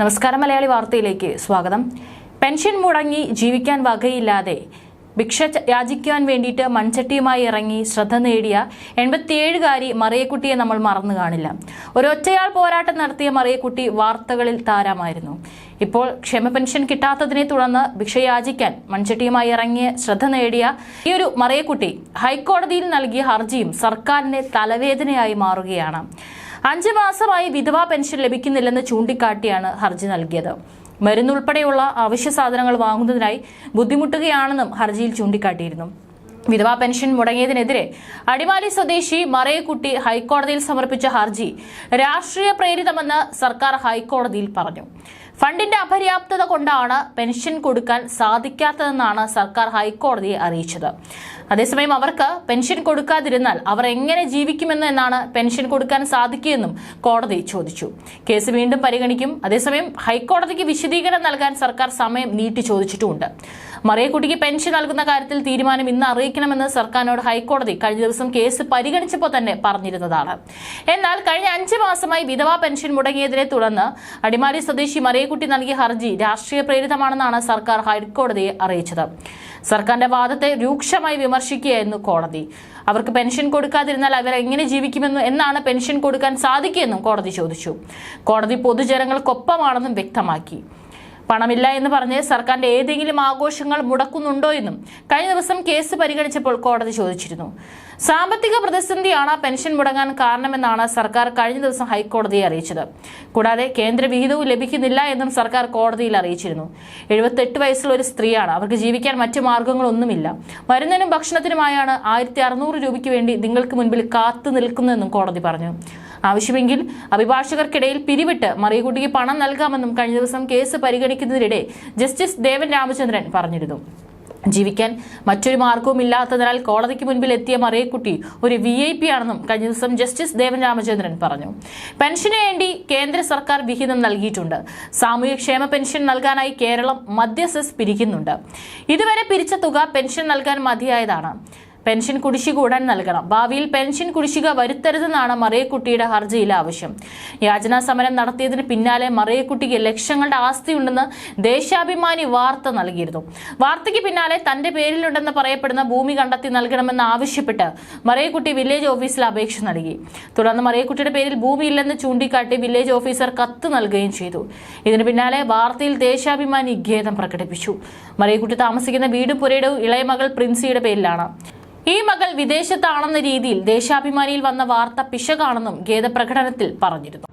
നമസ്കാരം മലയാളി വാർത്തയിലേക്ക് സ്വാഗതം. പെൻഷൻ മുടങ്ങി ജീവിക്കാൻ വകയില്ലാതെ ഭിക്ഷ യാചിക്കുവാൻ വേണ്ടിയിട്ട് മൺചട്ടിയുമായി ഇറങ്ങി ശ്രദ്ധ നേടിയ എൺപത്തിയേഴുകാരി മറിയക്കുട്ടിയെ നമ്മൾ മറന്നു കാണില്ല. ഒരൊറ്റയാൾ പോരാട്ടം നടത്തിയ മറിയക്കുട്ടി വാർത്തകളിൽ താരമായിരുന്നു. ഇപ്പോൾ ക്ഷമ പെൻഷൻ കിട്ടാത്തതിനെ തുടർന്ന് ഭിക്ഷ യാചിക്കാൻ മൺചട്ടിയുമായി ഇറങ്ങിയ ശ്രദ്ധ നേടിയ ഈ ഒരു മറിയക്കുട്ടി ഹൈക്കോടതിയിൽ നൽകിയ ഹർജിയും സർക്കാരിന്റെ തലവേദനയായി മാറുകയാണ്. അഞ്ച് മാസമായി വിധവാ പെൻഷൻ ലഭിക്കുന്നില്ലെന്ന് ചൂണ്ടിക്കാട്ടിയാണ് ഹർജി നൽകിയത്. മരുന്നുൾപ്പെടെയുള്ള അവശ്യ സാധനങ്ങൾ വാങ്ങുന്നതിനായി ബുദ്ധിമുട്ടുകയാണെന്നും ഹർജിയിൽ ചൂണ്ടിക്കാട്ടിയിരുന്നു. വിധവാ പെൻഷൻ മുടങ്ങിയതിനെതിരെ അടിമാലി സ്വദേശി മറയക്കുട്ടി ഹൈക്കോടതിയിൽ സമർപ്പിച്ച ഹർജി രാഷ്ട്രീയ പ്രേരിതമെന്ന് സർക്കാർ ഹൈക്കോടതിയിൽ പറഞ്ഞു. ഫണ്ടിന്റെ അപര്യാപ്തത കൊണ്ടാണ് പെൻഷൻ കൊടുക്കാൻ സാധിക്കാത്തതെന്നാണ് സർക്കാർ ഹൈക്കോടതിയെ അറിയിച്ചത്. അതേസമയം അവർക്ക് പെൻഷൻ കൊടുക്കാതിരുന്നാൽ അവർ എങ്ങനെ ജീവിക്കുമെന്ന് പെൻഷൻ കൊടുക്കാൻ സാധിക്കുമെന്നും കോടതി ചോദിച്ചു. കേസ് വീണ്ടും പരിഗണിക്കും. അതേസമയം ഹൈക്കോടതിക്ക് വിശദീകരണം നൽകാൻ സർക്കാർ സമയം നീട്ടി ചോദിച്ചിട്ടുമുണ്ട്. മറിയക്കുട്ടിക്ക് പെൻഷൻ നൽകുന്ന കാര്യത്തിൽ തീരുമാനം ഇന്ന് അറിയിക്കണമെന്ന് സർക്കാരിനോട് ഹൈക്കോടതി കഴിഞ്ഞ ദിവസം കേസ് പരിഗണിച്ചപ്പോൾ തന്നെ പറഞ്ഞിരുന്നതാണ്. എന്നാൽ കഴിഞ്ഞ അഞ്ച് മാസമായി വിധവാ പെൻഷൻ മുടങ്ങിയതിനെ തുടർന്ന് അടിമാലി സ്വദേശി മറിയക്കുട്ടി നൽകിയ ഹർജി രാഷ്ട്രീയ പ്രേരിതമാണെന്നാണ് സർക്കാർ ഹൈക്കോടതിയെ അറിയിച്ചത്. സർക്കാരിന്റെ വാദത്തെ രൂക്ഷമായി വിമർശിക്കുകയായിരുന്നു കോടതി. അവർക്ക് പെൻഷൻ കൊടുക്കാതിരുന്നാൽ അവർ എങ്ങനെ ജീവിക്കുമെന്നും എന്നാണ് പെൻഷൻ കൊടുക്കാൻ സാധിക്കുകയെന്നും കോടതി ചോദിച്ചു. കോടതി പൊതുജനങ്ങൾക്കൊപ്പമാണെന്നും വ്യക്തമാക്കി. പണമില്ല എന്ന് പറഞ്ഞ് സർക്കാരിന്റെ ഏതെങ്കിലും ആഘോഷങ്ങൾ മുടക്കുന്നുണ്ടോ എന്നും കഴിഞ്ഞ ദിവസം കേസ് പരിഗണിച്ചപ്പോൾ കോടതി ചോദിച്ചിരുന്നു. സാമ്പത്തിക പ്രതിസന്ധിയാണ് പെൻഷൻ മുടങ്ങാൻ കാരണമെന്നാണ് സർക്കാർ കഴിഞ്ഞ ദിവസം ഹൈക്കോടതിയെ അറിയിച്ചത്. കൂടാതെ കേന്ദ്ര വിഹിതവും ലഭിക്കുന്നില്ല എന്നും സർക്കാർ കോടതിയിൽ അറിയിച്ചിരുന്നു. എഴുപത്തെട്ട് വയസ്സുള്ള ഒരു സ്ത്രീയാണ്. അവർക്ക് ജീവിക്കാൻ മറ്റു മാർഗങ്ങളൊന്നുമില്ല. മരുന്നിനും ഭക്ഷണത്തിനുമായാണ് ആയിരത്തി അറുന്നൂറ് രൂപയ്ക്ക് വേണ്ടി നിങ്ങൾക്ക് മുൻപിൽ കാത്തു നിൽക്കുന്നതെന്നും കോടതി പറഞ്ഞു. ആവശ്യമെങ്കിൽ അഭിഭാഷകർക്കിടയിൽ പിരിവിട്ട് മറിയക്കുട്ടിക്ക് പണം നൽകാമെന്നും കഴിഞ്ഞ ദിവസം കേസ് പരിഗണിക്കുന്നതിനിടെ ജസ്റ്റിസ് ദേവൻ രാമചന്ദ്രൻ പറഞ്ഞിരുന്നു. ജീവിക്കാൻ മറ്റൊരു മാർഗവും ഇല്ലാത്തതിനാൽ കോടതിക്ക് മുൻപിൽ എത്തിയ മറിയക്കുട്ടി ഒരു വി ഐ പി ആണെന്നും കഴിഞ്ഞ ദിവസം ജസ്റ്റിസ് ദേവൻ രാമചന്ദ്രൻ പറഞ്ഞു. പെൻഷന് വേണ്ടി കേന്ദ്ര സർക്കാർ വിഹിതം നൽകിയിട്ടുണ്ട്. സാമൂഹ്യക്ഷേമ പെൻഷൻ നൽകാനായി കേരളം മധ്യ സെസ് പിരിക്കുന്നുണ്ട്. ഇതുവരെ പിരിച്ച തുക പെൻഷൻ നൽകാൻ മതിയായതാണ്. പെൻഷൻ കുടിശ്ശിക ഉടൻ നൽകണം. ഭാവിയിൽ പെൻഷൻ കുടിശ്ശിക വരുത്തരുതെന്നാണ് മറിയക്കുട്ടിയുടെ ഹർജിയിലെ ആവശ്യം. യാചനാ സമരം നടത്തിയതിന് പിന്നാലെ മറിയക്കുട്ടിക്ക് ലക്ഷങ്ങളുടെ ആസ്തിയുണ്ടെന്ന് ദേശാഭിമാനി വാർത്ത നൽകിയിരുന്നു. വാർത്തയ്ക്ക് പിന്നാലെ തന്റെ പേരിലുണ്ടെന്ന് പറയപ്പെടുന്ന ഭൂമി കണ്ടെത്തി നൽകണമെന്ന് ആവശ്യപ്പെട്ട് മറിയക്കുട്ടി വില്ലേജ് ഓഫീസിൽ അപേക്ഷ നൽകി. തുടർന്ന് മറിയക്കുട്ടിയുടെ പേരിൽ ഭൂമിയില്ലെന്ന് ചൂണ്ടിക്കാട്ടി വില്ലേജ് ഓഫീസർ കത്ത് നൽകുകയും ചെയ്തു. ഇതിന് പിന്നാലെ വാർത്തയിൽ ദേശാഭിമാനി ഖേദം പ്രകടിപ്പിച്ചു. മറിയക്കുട്ടി താമസിക്കുന്ന വീടും പുരയിടവും ഇളയമകൾ പ്രിൻസിയുടെ പേരിലാണ്. ഈ മകൾ വിദേശത്താണെന്ന രീതിയിൽ ദേശാഭിമാനിയിൽ വന്ന വാർത്ത പിശകാണെന്നും ഖേദപ്രകടനത്തിൽ പറഞ്ഞിരുന്നു.